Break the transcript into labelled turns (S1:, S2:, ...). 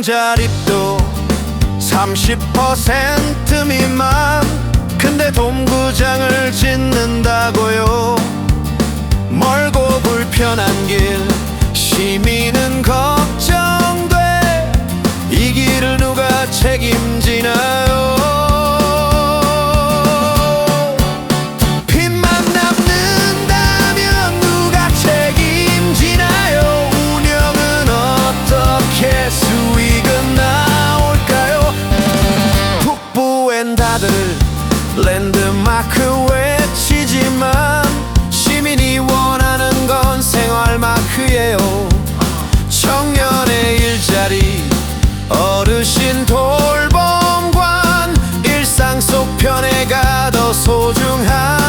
S1: 자립도 30% 미만. 근데 동구장을 짓는다고요. 멀고 불편한 길 시민은 걱정돼. 이 길을 누가 책임 소중한